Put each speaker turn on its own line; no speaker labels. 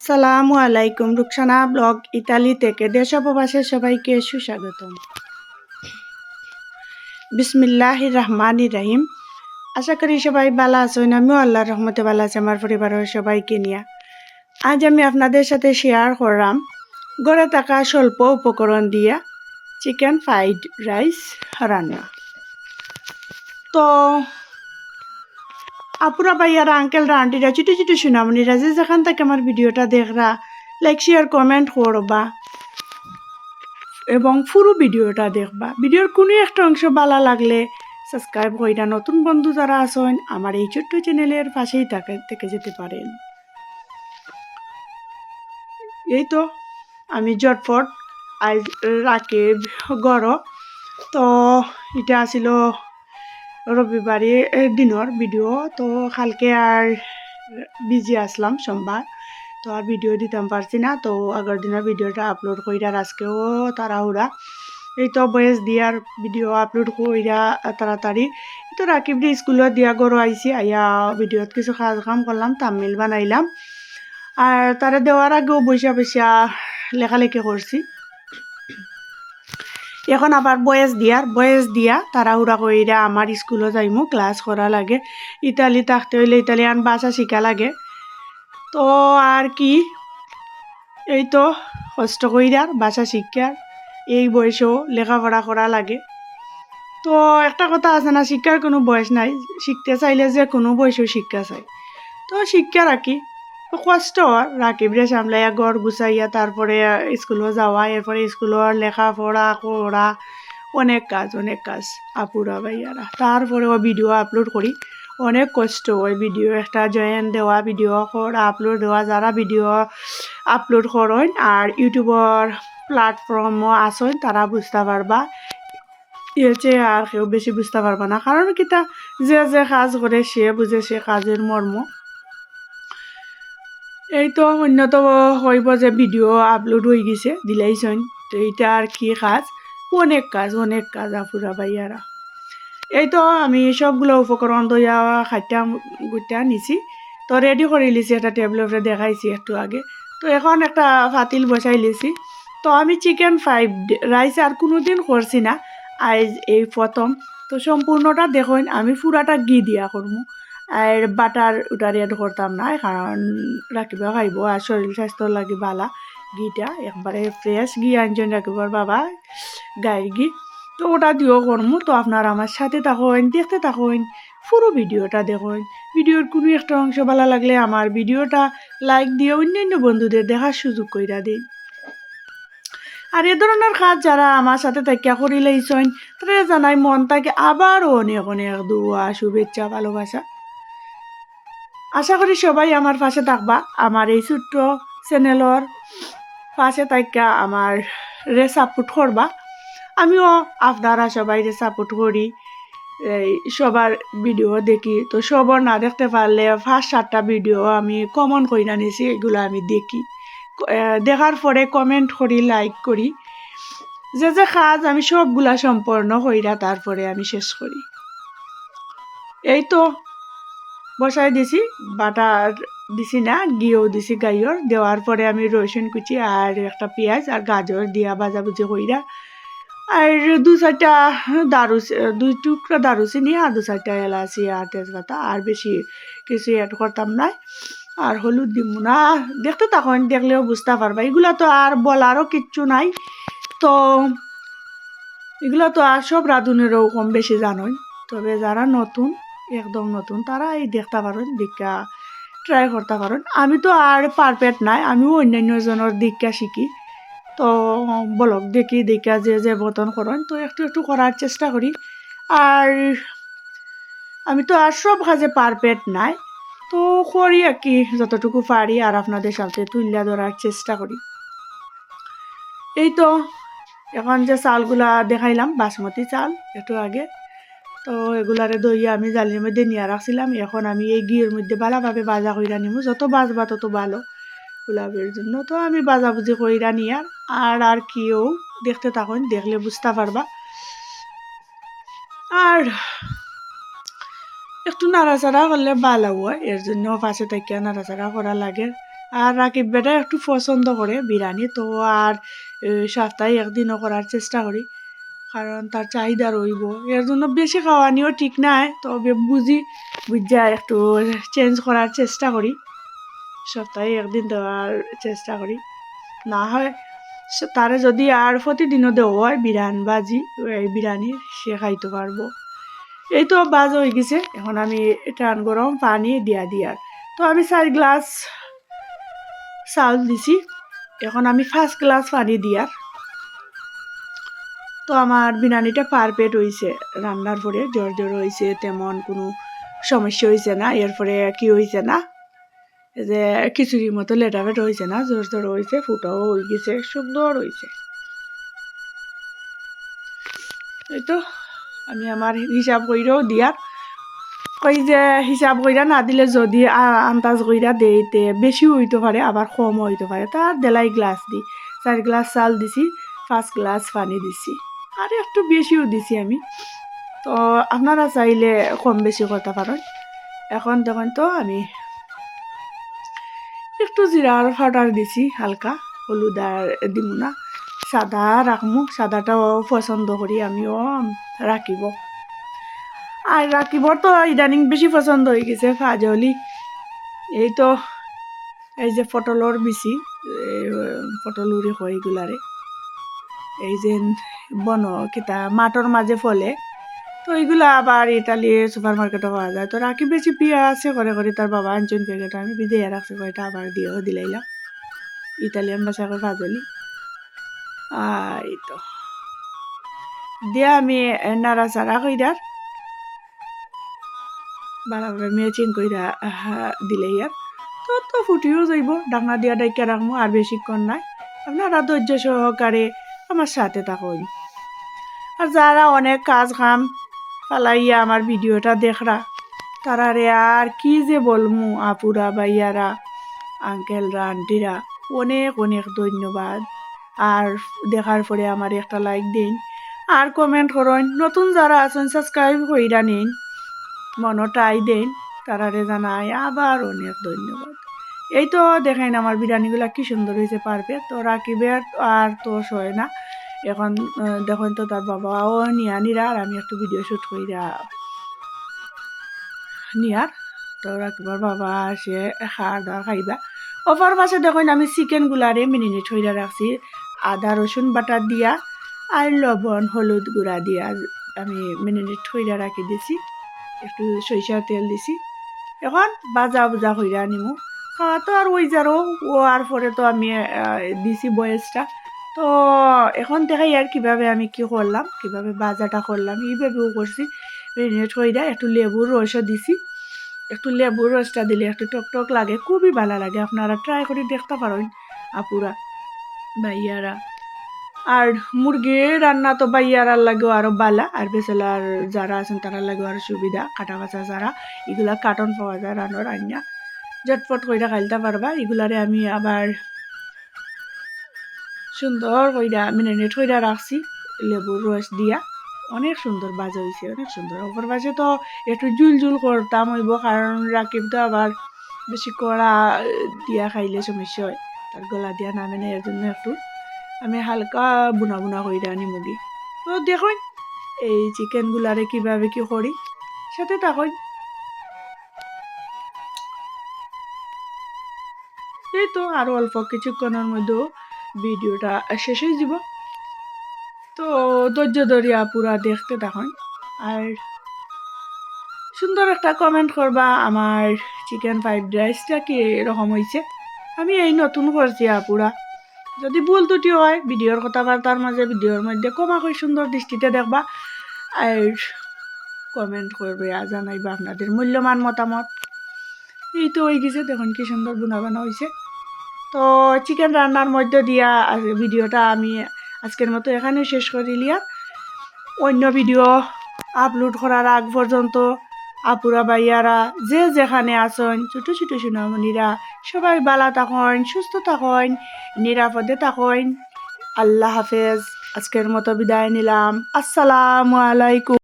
সালামু আলাইকুম, Rukhsana blog Italy থেকে দেশ উপবাসের সবাইকে সুস্বাগতম। বিসমিল্লাহ রহমান রাহিম। আশা করি সবাই ভালো আছেন, আমিও আল্লাহ রহমতে ভালো আছি, আমার পরিবারের সবাইকে নিয়ে। আজ আমি আপনাদের সাথে শেয়ার করলাম গড়ে থাকা স্বল্প উপকরণ দিয়া চিকেন ফ্রাইড রাইস রান্না। তো আপুরা ভাইয়ারা আঙ্কেলরা আন্টিরা ছোটো ছোটো সুনামনিরা যে যেখান থেকে আমার ভিডিওটা দেখরা লাইক শেয়ার কমেন্ট করবা এবং পুরো ভিডিওটা দেখবা। ভিডিওর কোনো একটা অংশ ভালো লাগলে সাবস্ক্রাইব কইরা নতুন বন্ধু যারা আছেন, আমার এই ছোট্ট চ্যানেলের পাশেই থাকে, থেকে যেতে পারেন। এই তো, আমি জটফট আজ রাকে গড় তো, এটা আছিল রবিবারে দিনের ভিডিও তো কালকে আর, বিজি আসলাম সোমবার, তো আর ভিডিও দিতাম পারছি না, তো আগের দিনের ভিডিওটা আপলোড কইরার আজকেও তাড়াহুড়া। এই তো বয়স দিয়ার ভিডিও আপলোড কইরা তাড়াতাড়ি। তো রাকিব দি স্কুলত দিয়া গরু আইছি, আইয়া ভিডিওত কিছু কাজ কাম করলাম তামিল বানাইলাম। আর তারা দেওয়ার আগেও বৈশা বৈশা লেখালেখি করছি এখন আবার বয়েস দিয়ার বয়েস দিয়া তাড়াহুড়া কইরা আমার স্কুলে যাইমু ক্লাস করা লাগে। ইতালি থাকতে হইলে ইতালিয়ান ভাষা শিখা লাগে। তো আর কি? এই তো, কষ্ট কইরার ভাষা শিক্ষার এই বয়সেও লেখাপড়া করা লাগে। তো একটা কথা আছে না শিক্ষার কোনো বয়স নাই। শিখতে চাইলে যে কোনো বয়সেও শিক্ষা চাই। তো শিক্ষা রাখি তো কষ্ট রাকিবরে সামলাইয়া ঘর গুছাইয়া তারপরে স্কুলে যাওয়া, এরপরে স্কুলের লেখাপড়া করা অনেক কাজ অনেক কাজ আপুরা ভাইয়ারা তারপরেও ভিডিও আপলোড করি অনেক কষ্ট হয় ভিডিও একটা জয়েন দেওয়া ভিডিও করা আপলোড দেওয়া যারা ভিডিও আপলোড করেন আর ইউটিউবর প্ল্যাটফর্মও আসেন তারা বুঝতে পারবা চেয়ে আর কেউ বেশি বুঝতে পারবা না কারণ কিতা যে যে কাজ করে সে বুঝে সে কাজের মর্ম এই তো অন্যত হইব যে ভিডিও আপলোড হয়ে গেছে দিলাইছেন তো এইটা আর কি কাজ? অনেক কাজ অনেক কাজ আপুরা ভাইয়ারা এই তো আমি সবগুলো উপকরণ দইয়া খাইটা গুটা নিছি। তো রেডি করে লিছি একটা টেবিলের দেখাইছি একটু আগে। তো এখন একটা ফাতিল বসাই লিছি। তো আমি চিকেন ফ্রাইড রাইস আর কোনো দিন করছি না। আজ এই প্রথম তো সম্পূর্ণটা দেখুন, আমি পুরাটা ঘি দিয়া করব আর বাটার ওটা রেড করতাম না কারণ রাখিব খাইব আর শরীর স্বাস্থ্য লাগি বালা। ঘিটা একবারে ফ্রেশ ঘি আনছেন রাখিবর বাবা গায়ের ঘি তো ওটা দিও করমু তো আপনারা আমার সাথে থাকুন দেখতে থাকুন পুরো ভিডিওটা দেখুন ভিডিওর কোনো একটা অংশ ভালো লাগলে আমার ভিডিওটা লাইক দিয়ে অন্যান্য বন্ধুদের দেখার সুযোগ কইরা দিন। আর এ ধরনের কাজ যারা আমার সাথে তাকিয়া করি তারা জানাই মন তাকে আবারও অনেক অনেক দোয়া শুভেচ্ছা, ভালোবাসা। আশা করি সবাই আমার পাশে থাকবা। আমার এই ছোট্ট চ্যানেলর পাশে থাকা আমার রে সাপোর্ট করবা। আমিও আপনারা সবাই রে সাপোর্ট করি। এই সবার ভিডিও দেখি। তো সবার না দেখতে পারলে ফার্স্ট সাতটা ভিডিও আমি কমন করি না নিছি, এগুলো আমি দেখি। দেখার পরে কমেন্ট করি লাইক করি। যে যে কাজ আমি সবগুলা সম্পূর্ণ কইরা তারপরে আমি শেষ করি। এই তো বসাই দিছি, বাটার দিছি না গিয়েও দিছি গাইয়র দেওয়ার পরে আমি রসুন কুচি আর একটা পেঁয়াজ আর গাজর দিয়া ভাজাভুজি কইরা আর দু চারটা দারু দুই টুকরা দারুচিনি আর দু চারটা এলাচি আর তেজপাতা আর বেশি কিছু অ্যাড করতাম না আর হলুদ দিব না। দেখতে তখন দেখলেও বুঝতে পারবা। এগুলা তো আর বলারও কিচ্ছু নাই। তো এগুলো তো আর সব রাঁধুনেরও কম বেশি জানোই। তবে যারা নতুন একদম নতুন, তারা এই দেখতে পারেন দীক্ষা ট্রাই করতে পারেন। আমি তো আর পারফেক্ট নাই আমিও অন্যান্য জনের দীক্ষা শিখি। তো বলক, দেখি দীক্ষা যে যে বতন করেন, তো একটু একটু করার চেষ্টা করি। আর আমি তো আর সব কাজে পারফেক্ট নাই, তো করি আর কি, যতটুকু পারি আর আপনাদের সাথে তুলিয়া ধরার চেষ্টা করি। এই তো, এখন যে চালগুলা দেখাইলাম, বাসমতি চাল, একটু আগে। তো এগুলারে দইয়া আমি জালির মধ্যে নিয়ে রাখছিলাম। এখন আমি এই ঘিয়ের মধ্যে ভালোভাবে বাজা কইরা নিমু, যত বাজবা তত ভালো গোলাপের জন্য। তো আমি বাজাবুজি কইরা নিয়ার আর আর কেউ দেখতে থাকুন, দেখলে বুঝতে পারবা। আর একটু নাড়াচাড়া করলে ভালো হয়, এর জন্য পাশে থেকে নাড়াচাড়া করা লাগে। আর রাকিব বেটা একটু পছন্দ করে বিরিয়ানি, তো আর সপ্তাহে একদিনও করার চেষ্টা করি। কারণ তার চাহিদা রইব। এর জন্য বেশি খাওয়ানিও ঠিক নাই, তবে বুঝি, বুঝা একটু চেঞ্জ করার চেষ্টা করি। সপ্তাহে একদিন দেওয়ার চেষ্টা করি। না হয় তারে যদি আর প্রতিদিনও দেওয়া হয় বিরান বাজি, এই বিরিয়ানি সে খাইতে পারব। এই তো বাজ হয়ে গেছে, এখন আমি টান গরম পানি দিয়া দিয়ার তো আমি চার গ্লাস চাউল দিছি, এখন আমি ফার্স্ট গ্লাস পানি দিয়ার তো আমার বিরিয়ানিটা পারফেক্ট হয়েছে রান্নার পরে জ্বর জ্বর হয়েছে তেমন কোনো সমস্যা হয়েছে না এরপরে কি হয়েছে না যে খিচুড়ির মতো লেটাফেট হয়েছে না জোর জোর হয়েছে ফুটাও হয়ে গেছে, সুন্দর হয়েছে এই তো, আমি আমার হিসাব কইরাও দিয়ার কই যে হিসাব কইরা না দিলে যদি আন্দাজ কইরা দেইতে, বেশি হইতে পারে, আবার কম হইতে পারে, তার দেলাই গ্লাস দি, চার গ্লাস চাল দিছি, পাঁচ গ্লাস পানি দিছি। আর একটু বেশিও দিছি আমি। তো আপনারা চাইলে কম বেশি করতে পারেন। এখন দেখুন তো আমি একটু জিরার পাউডার দিছি, হালকা। হলুদ আর দিমু না। সাদা রাখমু, সাদাটাও পছন্দ করি আমিও, রাখিব। আর রাখিবর তো ইদানিং বেশি পছন্দ হয়ে গেছে ফাজলি এই তো, এই যে পটলর বিচি পটল উড়ি হয় এগুলারে এই যে বন, কিতা মাঠর মাঝে ফলে। তো এইগুলা আবার ইতালি সুপার মার্কেটে পাওয়া যায়। তো রাখি বেশি পিয়া আছে করে করে তার বাবা আনছেন প্যাকেট আমি বিদে রাখছি, কয়টা আবার দিয়েও দিলাইলাম। ইতালিয়ান ভাষা করে ভাজলি আর তো। দিয়া আমি নাড়া চাড়া কইরার বারাবার মেচিং কইরা দিলে ইয়ার তো তো ফুটিও যাইব ডাকনা দিয়া ডাইকা রাখব আর বেশিক্ষণ নাই। আপনারা ধৈর্য সহকারে আমার সাথে থাকুন। আর যারা অনেক কাজ কাম পালাইয়া আমার ভিডিওটা দেখরা তারারে আর কি যে বলমু আপুরা বাইয়ারা আঙ্কেলরা, আন্টিরা, অনেক অনেক ধন্যবাদ। আর দেখার পরে আমার একটা লাইক দিন। আর কমেন্ট করুন, নতুন যারা আছেন সাবস্ক্রাইব কইরা নিন। মনটাই দেন তারারে জানাই আবার অনেক ধন্যবাদ। এই তো দেখেন আমার বিরিয়ানিগুলা কি সুন্দর হয়েছে পারবে তো রাকিবের আর তো সয় না। এখন দেখুন তো তার বাবাও নিয়া, নিরা, আর আমি একটু ভিডিও শ্যুট কইরা। নিয়ার, তো রাকিবার বাবা সে খাওয়ার দাওয়া খাইবা। অপর পাশে দেখুন আমি চিকেন গুলারে মিনিনেট হইরা রাখছি। আদা, রসুন বাটা দিয়া, আর লবণ, হলুদ গুঁড়া দিয়া আমি মিনিনেট হইরা রাখি দিছি। একটু সরিষার তেল দিছি। এখন বাজা বুজা হইরা নিমু খাওয়া তো আর ওই যারও ও আর পরে তো আমি দিছি বয়েসটা তো এখন দেখাই আর কীভাবে আমি কি করলাম, কীভাবে বাজাটা করলাম, এইভাবেও করছি। মেরিনেট হইরা একটু লেবুর রসও দিছি। একটু লেবুর রসটা দিলে একটু টক টক লাগে, খুবই ভালো লাগে। আপনারা ট্রাই করে দেখতে পারেন আপুরা, ভাইয়ারা। আর মুরগি রান্না তো বাইয়ারার লাগেও আরও বালা আর বেসেলার যারা আছেন তারা লাগেও আরও সুবিধা। কাটা বাছা যারা, এগুলা কাটন পাওয়া যায় রান্নার রান্না। ঝটপট কইরা খাইতে পারবা। এগুলারে আমি আবার সুন্দর কইরা মিনিনেট কইরা রাখছি, লেবুর রস দিয়া। অনেক সুন্দর বাজা হয়েছে অনেক সুন্দর। অপর পাশে তো একটু জুল জুল করতাম হইব, কারণ রাকিব তো আবার বেশি কড়া দিয়া খাইলে সমস্যা হয়। তার গলা দিয়া নামে না এর জন্য একটু। আমি হালকা বুনা বুনা করে আনি মুগি তো দেখুন, এই চিকেনগুলারে কীভাবে কি করি, সাথে থাকুন। এই তো আরও অল্প কিছুক্ষণের মধ্যেও ভিডিওটা শেষ হয়ে যাব। তো ধৈর্য ধরিয়া পুরা দেখতে থাকুন। আর সুন্দর একটা কমেন্ট করবা, আমার চিকেন ফ্রাইড রাইসটা কি এরকম হয়েছে? আমি এই নতুন করছি আপুরা। যদি ভুল ত্রুটি হয়, ভিডিওর কথাবার্তার মাঝে, ভিডিওর মধ্যে কমাকৈ সুন্দর দৃষ্টিতে দেখবা। আর কমেন্ট করবে আর জানাইবা আপনাদের মূল্যবান মতামত। এই তো হয়ে গেছে, দেখুন কি সুন্দর বুনা বানা হয়েছে। তো চিকেন রান্নার মধ্যে দিয়া ভিডিওটা আমি আজকের মতো এখানে শেষ করে লিয়া। অন্য ভিডিও আপলোড করার আগ পর্যন্ত আপুরা বাইয়ারা যে যেখানে আছেন, ছোটো ছোটো সোনামণিরা, সবাই বালা থাকুন, সুস্থ থাকুন, নিরাপদে থাকুন। আল্লাহ হাফেজ। আজকের মতো বিদায় নিলাম। আসসালামু আলাইকুম।